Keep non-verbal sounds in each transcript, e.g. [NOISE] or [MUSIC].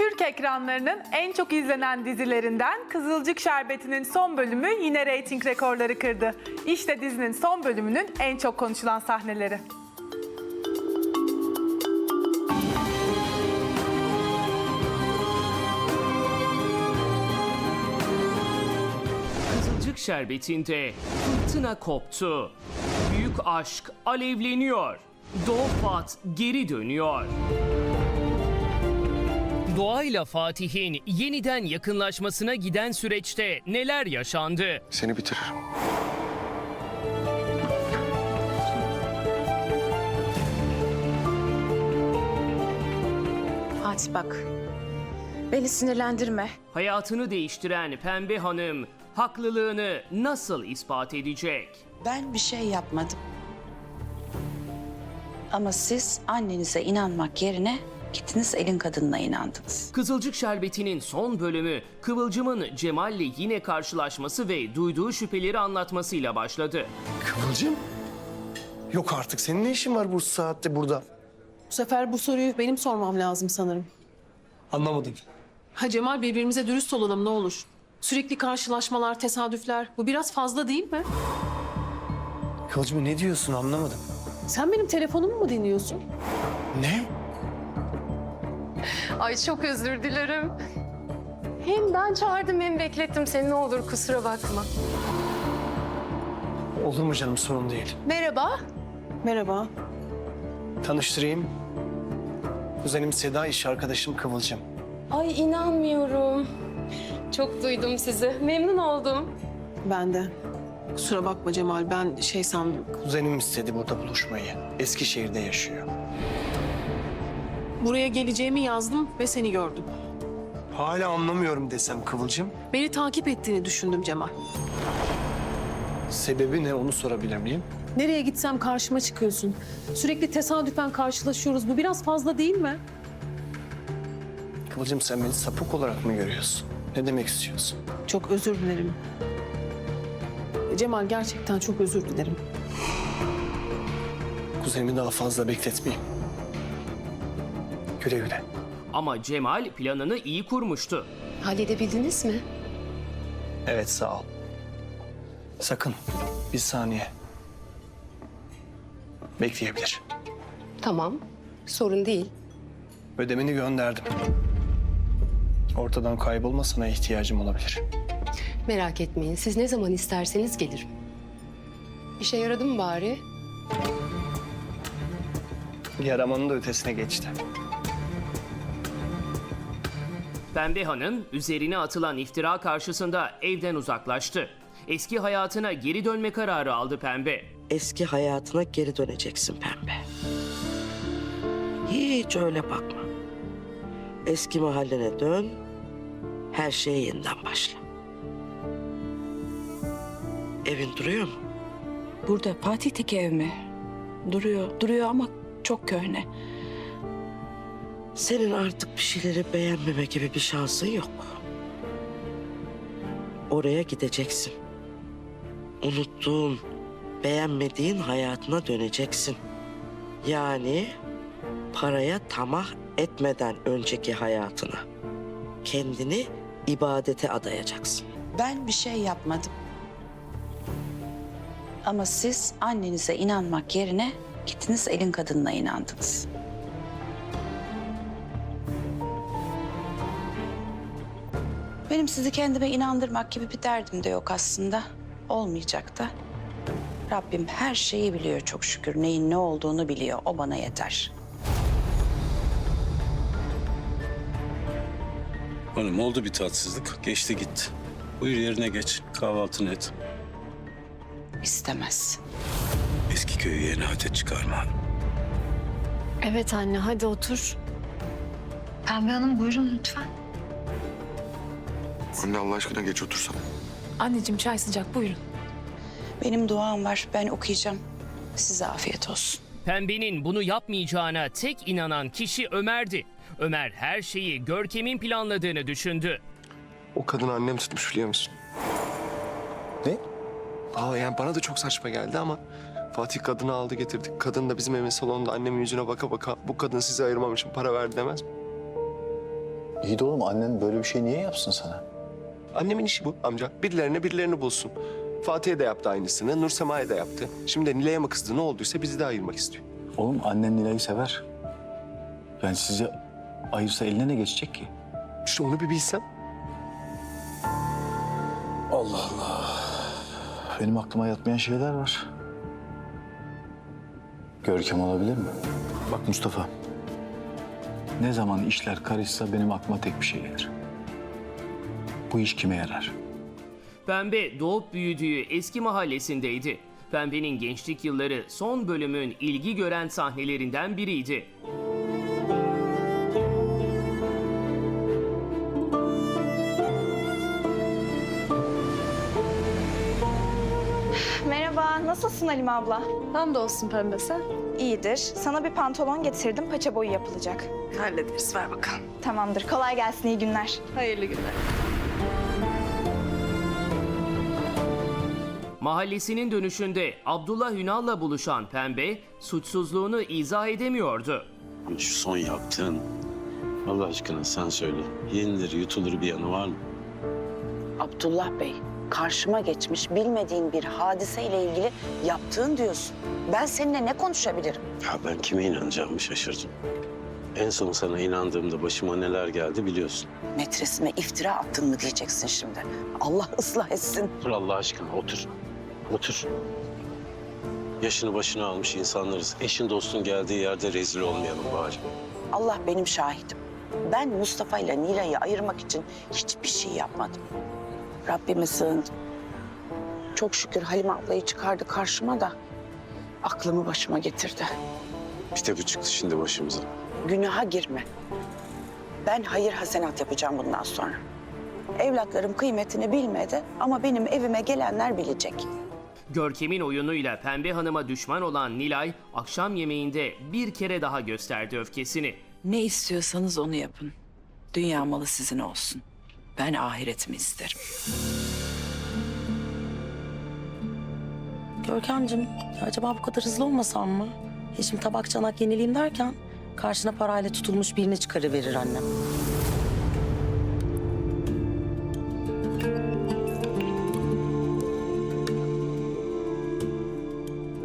Türk ekranlarının en çok izlenen dizilerinden Kızılcık Şerbeti'nin son bölümü yine reyting rekorları kırdı. İşte dizinin son bölümünün en çok konuşulan sahneleri. Kızılcık şerbetinde fırtına koptu. Büyük aşk alevleniyor. Doğufat geri dönüyor. Doğayla Fatih'in yeniden yakınlaşmasına giden süreçte neler yaşandı? Seni bitiririm. Fatih bak. Beni sinirlendirme. Hayatını değiştiren Pembe Hanım haklılığını nasıl ispat edecek? Ben bir şey yapmadım. Ama siz annenize inanmak yerine gittiniz elin kadınına inandınız. Kızılcık Şerbeti'nin son bölümü Kıvılcım'ın Cemal'le yine karşılaşması ve duyduğu şüpheleri anlatmasıyla başladı. Kıvılcım? Yok artık. Senin ne işin var bu saatte burada? Bu sefer bu soruyu benim sormam lazım sanırım. Anlamadım. Ha Cemal birbirimize dürüst olalım ne olur. Sürekli karşılaşmalar, tesadüfler. Bu biraz fazla değil mi? Kıvılcım ne diyorsun anlamadım. Sen benim telefonumu mu dinliyorsun? Ne? Ay çok özür dilerim. Hem ben çağırdım hem beklettim seni ne olur kusura bakma. Olur mu canım sorun değil. Merhaba. Merhaba. Tanıştırayım. Kuzenim Seda, iş arkadaşım Kıvılcım. Ay inanmıyorum. Çok duydum sizi. Memnun oldum. Ben de. Kusura bakma Cemal ben şey sandım. Kuzenim istedi burada buluşmayı. Eskişehir'de yaşıyor. Buraya geleceğimi yazdım ve seni gördüm. Hala anlamıyorum desem Kıvılcım. Beni takip ettiğini düşündüm Cemal. Sebebi ne onu sorabilir miyim? Nereye gitsem karşıma çıkıyorsun. Sürekli tesadüfen karşılaşıyoruz. Bu biraz fazla değil mi? Kıvılcım sen beni sapık olarak mı görüyorsun? Ne demek istiyorsun? Çok özür dilerim. Cemal gerçekten çok özür dilerim. Kuzenimi daha fazla bekletmeyeyim. Güle güle. Ama Cemal planını iyi kurmuştu. Halledebildiniz mi? Evet sağ ol. Sakın bir saniye. Bekleyebilir. Tamam. Sorun değil. Ödemeni gönderdim. Ortadan kaybolmasına ihtiyacım olabilir. Merak etmeyin. Siz ne zaman isterseniz gelirim. İşe yaradı mı bari? Yaramanın da ötesine geçti. Pembe Hanım üzerine atılan iftira karşısında evden uzaklaştı. Eski hayatına geri dönme kararı aldı Pembe. eski hayatına geri döneceksin pembe. Hiç öyle bakma. Eski mahallene dön, her şeye yeniden başla. Evin duruyor mu? Burada Fatih'teki ev mi? Duruyor, duruyor ama çok köhne. Senin artık bir şeyleri beğenmeme gibi bir şansın yok. Oraya gideceksin. Unuttuğun, beğenmediğin hayatına döneceksin. Yani paraya tamah etmeden önceki hayatına. Kendini ibadete adayacaksın. Ben bir şey yapmadım. Ama siz annenize inanmak yerine gittiniz elin kadınına inandınız. Benim sizi kendime inandırmak gibi bir derdim de yok aslında. Olmayacak da. Rabbim her şeyi biliyor çok şükür. Neyin ne olduğunu biliyor. O bana yeter. Hanım oldu bir tatsızlık. Geçti gitti. Buyur yerine geç. Kahvaltını et. İstemez. Eski köyü yeni adet çıkarma. Evet anne hadi otur. Pembe Hanım buyurun lütfen. Anne Allah aşkına geç otursana. Anneciğim çay sıcak buyurun. Benim duam var. Ben okuyacağım. Size afiyet olsun. Pembe'nin bunu yapmayacağına tek inanan kişi Ömer'di. Ömer her şeyi Görkem'in planladığını düşündü. O kadını annem tutmuş biliyor musun? Ne? Aa yani bana da çok saçma geldi ama Fatih kadını aldı getirdik. Kadın da bizim evin salonunda annemin yüzüne baka baka bu kadın sizi ayırmam için para verdi demez mi? İyi de oğlum annen böyle bir şey niye yapsın sana? Annemin işi bu amca. Birilerine birilerini bulsun. Fatih'e de yaptı aynısını. Nur Sema'ya da yaptı. Şimdi Nilay'a mı kızdı ne olduysa bizi de ayırmak istiyor. Oğlum annen Nilay'ı sever. Yani sizi ayırsa eline ne geçecek ki? İşte onu bir bilsem. Allah Allah. Benim aklıma yatmayan şeyler var. Görkem olabilir mi? Bak Mustafa. Ne zaman işler karışsa benim aklıma tek bir şey gelir. Bu iş kime yarar? Pembe doğup büyüdüğü eski mahallesindeydi. Pembe'nin gençlik yılları son bölümün ilgi gören sahnelerinden biriydi. Merhaba, nasılsın Halime abla? Hamdolsun pembe sen. İyidir. Sana bir pantolon getirdim, paça boyu yapılacak. Hallederiz ver bakalım. Tamamdır, kolay gelsin, iyi günler. Hayırlı günler. Mahallesinin dönüşünde Abdullah Ünal'la buluşan Pembe suçsuzluğunu izah edemiyordu. Şu son yaptığın. Allah aşkına sen söyle. Yenilir yutulur bir yanı var mı? Abdullah Bey, karşıma geçmiş bilmediğin bir hadiseyle ilgili yaptığın diyorsun. Ben seninle ne konuşabilirim? Ya ben kime inanacağımı şaşırdım. En son sana inandığımda başıma neler geldi biliyorsun. Metresime iftira attın mı diyeceksin şimdi. Allah ıslah etsin. Dur Allah aşkına otur. Otur. Yaşını başına almış insanlarız. Eşin dostun geldiği yerde rezil olmayalım bari. Allah benim şahidim. Ben Mustafa ile Nilay'ı ayırmak için hiçbir şey yapmadım. Rabbime sığındım. Çok şükür Halime ablayı çıkardı karşıma da aklımı başıma getirdi. Bir de bu çıktı şimdi başımıza. Günaha girme. Ben hayır hasenat yapacağım bundan sonra. Evlatlarım kıymetini bilmedi ama benim evime gelenler bilecek. Görkem'in oyunuyla Pembe Hanım'a düşman olan Nilay akşam yemeğinde bir kere daha gösterdi öfkesini. Ne istiyorsanız onu yapın. Dünya malı sizin olsun. Ben ahiretimi isterim. Görkemciğim acaba bu kadar hızlı olmasam mı? E şimdi tabak çanak yenileyim derken karşına parayla tutulmuş birini çıkarıverir annem.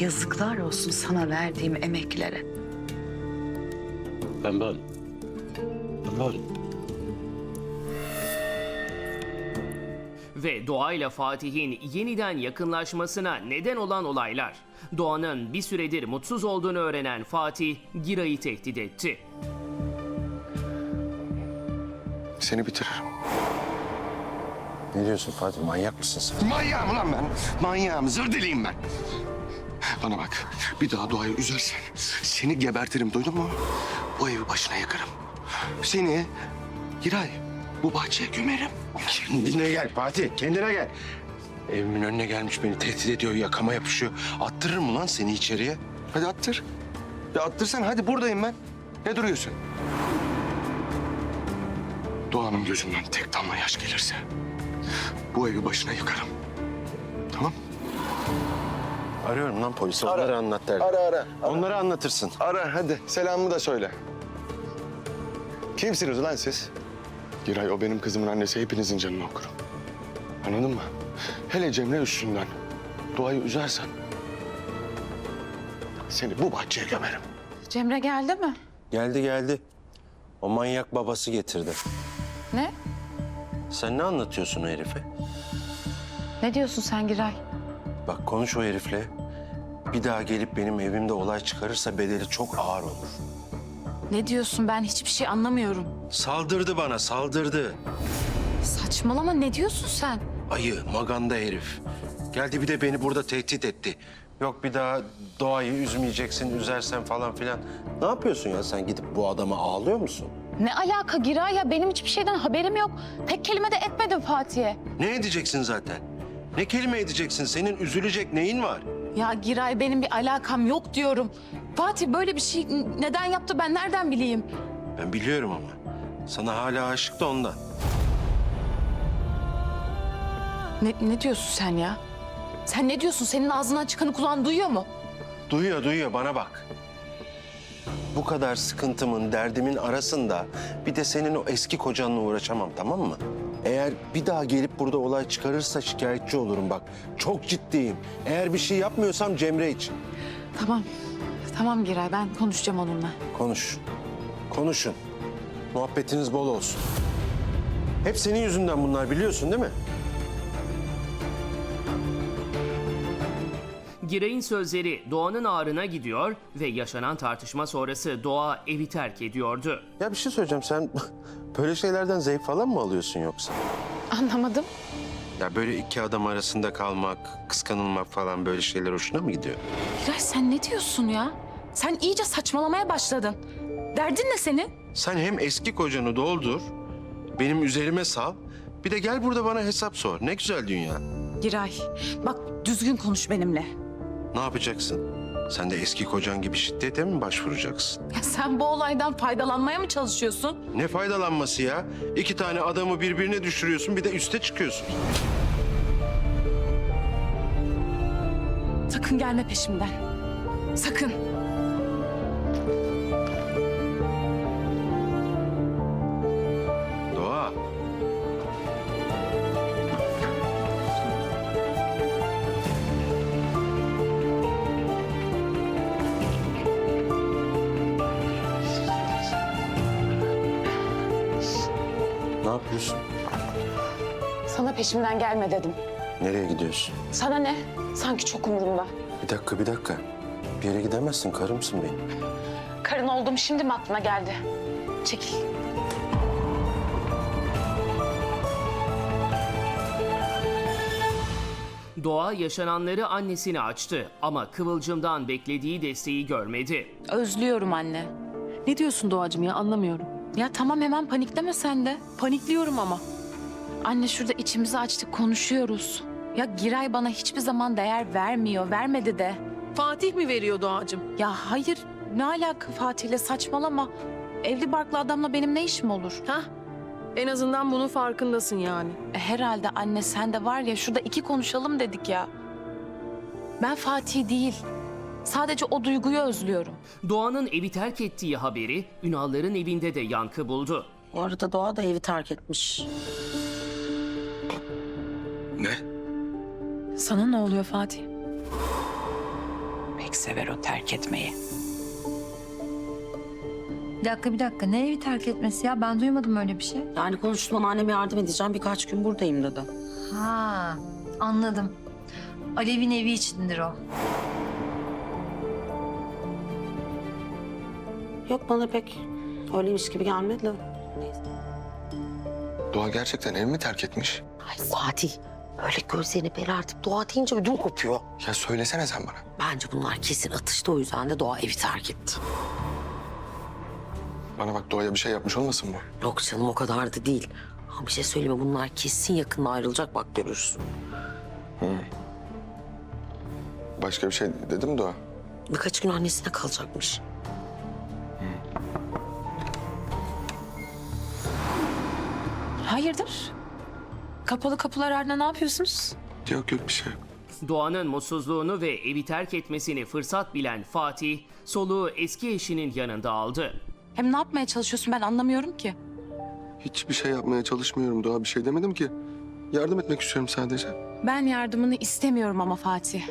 Yazıklar olsun sana verdiğim emeklere. Pembe Hanım. Pembe Hanım. Ve Doğa ile Fatih'in yeniden yakınlaşmasına neden olan olaylar. Doğan'ın bir süredir mutsuz olduğunu öğrenen Fatih, Giray'ı tehdit etti. Seni bitiririm. Ne diyorsun Fatih? Manyak mısın sen? Manyağım lan ben. Manyağım, zır deliyim ben. Bana bak, bir daha doğayı üzersen seni gebertirim, duydun mu? O evi başına yakarım. Seni, Giray, bu bahçeye gömerim. Kendine gel Fatih, kendine gel. Evimin önüne gelmiş beni tehdit ediyor, yakama yapışıyor. Attırır mı lan seni içeriye? Hadi attır. Ya attırsan hadi buradayım ben. Ne duruyorsun? Doğan'ın gözünden tek damla yaş gelirse bu evi başına yıkarım. Tamam? Arıyorum lan polisi. Ara. Onları anlat derdim. Ara ara. Onları anlatırsın. Ara hadi selamımı da söyle. Kimsiniz lan siz? Giray o benim kızımın annesi hepinizin canını okurum. Anladın mı? Hele Cemre üstünden doğayı üzersen seni bu bahçeye gömerim. Cemre geldi mi? Geldi geldi. O manyak babası getirdi. Ne? Sen ne anlatıyorsun o herife? Ne diyorsun sen Giray? Bak konuş o herifle. Bir daha gelip benim evimde olay çıkarırsa bedeli çok ağır olur. Ne diyorsun ben hiçbir şey anlamıyorum. Saldırdı bana, saldırdı. Saçmalama ne diyorsun sen? Ayı, maganda herif. Geldi bir de beni burada tehdit etti. Yok bir daha doğayı üzmeyeceksin, üzersen falan filan. Ne yapıyorsun ya sen gidip bu adama ağlıyor musun? Ne alaka Giray ya benim hiçbir şeyden haberim yok. Tek kelime de etmedim Fatih'e. Ne edeceksin zaten? Ne kelime edeceksin? Senin üzülecek neyin var? Ya Giray benim bir alakam yok diyorum. Fatih böyle bir şey neden yaptı ben nereden bileyim? Ben biliyorum ama. Sana hala aşık da ondan. Ne, ne diyorsun sen ya? Sen ne diyorsun? Senin ağzından çıkanı kulağın duyuyor mu? Duyuyor, duyuyor. Bana bak. bu kadar sıkıntımın, derdimin arasında bir de senin o eski kocanla uğraşamam tamam mı? Eğer bir daha gelip burada olay çıkarırsa şikayetçi olurum bak. Çok ciddiyim. Eğer bir şey yapmıyorsam Cemre için. Tamam. Tamam Giray ben konuşacağım onunla. Konuş. Konuşun. Muhabbetiniz bol olsun. Hep senin yüzünden bunlar biliyorsun değil mi? Giray'ın sözleri Doğan'ın ağrına gidiyor ve yaşanan tartışma sonrası Doğa evi terk ediyordu. Ya bir şey söyleyeceğim sen [LAUGHS] böyle şeylerden zevk falan mı alıyorsun yoksa? Anlamadım. Ya böyle iki adam arasında kalmak, kıskanılmak falan böyle şeyler hoşuna mı gidiyor? Giray sen ne diyorsun ya? Sen iyice saçmalamaya başladın. Derdin ne senin? Sen hem eski kocanı doldur, benim üzerime sal, bir de gel burada bana hesap sor. Ne güzel dünya. Giray bak düzgün konuş benimle. Ne yapacaksın? Sen de eski kocan gibi şiddete mi başvuracaksın? Ya sen bu olaydan faydalanmaya mı çalışıyorsun? Ne faydalanması ya? İki tane adamı birbirine düşürüyorsun bir de üste çıkıyorsun. Sakın gelme peşimden. Sakın. Peşimden gelme dedim. Nereye gidiyorsun? Sana ne? Sanki çok umurumda. Bir dakika, bir dakika. Bir yere gidemezsin, karımsın benim. Karın oldum şimdi mi aklına geldi? Çekil. Doğa yaşananları annesine açtı ama Kıvılcım'dan beklediği desteği görmedi. Özlüyorum anne. Ne diyorsun Doğacığım ya anlamıyorum. Ya tamam hemen panikleme sen de. Panikliyorum ama. Anne şurada içimizi açtık konuşuyoruz. Ya Giray bana hiçbir zaman değer vermiyor. Vermedi de. Fatih mi veriyor Doğacığım? Ya hayır ne alaka Fatih'le saçmalama. Evli barklı adamla benim ne işim olur? Hah. En azından bunun farkındasın yani. E, herhalde anne sen de var ya şurada iki konuşalım dedik ya. Ben Fatih değil. Sadece o duyguyu özlüyorum. Doğan'ın evi terk ettiği haberi Ünal'ların evinde de yankı buldu. Bu arada Doğa da evi terk etmiş. Sana ne oluyor Fatih? Pek sever o terk etmeyi. Bir dakika bir dakika ne evi terk etmesi ya ben duymadım öyle bir şey. Yani konuştum anneme yardım edeceğim birkaç gün buradayım dedi. Ha anladım. Alev'in evi içindir o. Yok bana pek öyleymiş gibi gelmedi de. Doğa gerçekten ev mi terk etmiş? Ay Fatih böyle gözlerini belertip Doğa deyince ödüm kopuyor. Ya söylesene sen bana. Bence bunlar kesin atıştı o yüzden de Doğa evi terk etti. Bana bak Doğa'ya bir şey yapmış olmasın bu? Yok canım o kadar da değil. Ama bir şey söyleme bunlar kesin yakında ayrılacak bak görürsün. Başka bir şey dedi mi Doğa? Birkaç gün annesine kalacakmış. Hayırdır? Kapalı kapılar ardında ne yapıyorsunuz? Yok yok bir şey yok. Doğan'ın mutsuzluğunu ve evi terk etmesini fırsat bilen Fatih, soluğu eski eşinin yanında aldı. Hem ne yapmaya çalışıyorsun ben anlamıyorum ki. Hiçbir şey yapmaya çalışmıyorum Doğa. Bir şey demedim ki. Yardım etmek istiyorum sadece. Ben yardımını istemiyorum ama Fatih.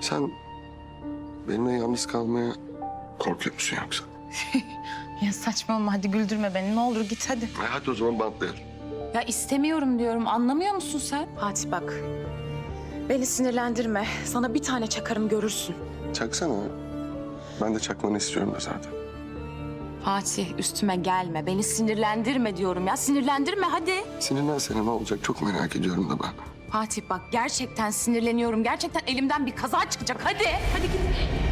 Sen benimle yalnız kalmaya korkuyor musun yoksa? [LAUGHS] Ya saçmalama hadi güldürme beni ne olur git hadi. E hadi o zaman bantlayalım. Ya istemiyorum diyorum anlamıyor musun sen? Fatih bak. Beni sinirlendirme. Sana bir tane çakarım görürsün. Çaksana. Ben de çakmanı istiyorum da zaten. Fatih üstüme gelme. Beni sinirlendirme diyorum ya. Sinirlendirme hadi. Sinirlensene ne olacak çok merak ediyorum da ben. Fatih bak gerçekten sinirleniyorum. Gerçekten elimden bir kaza çıkacak. Hadi. Hadi git.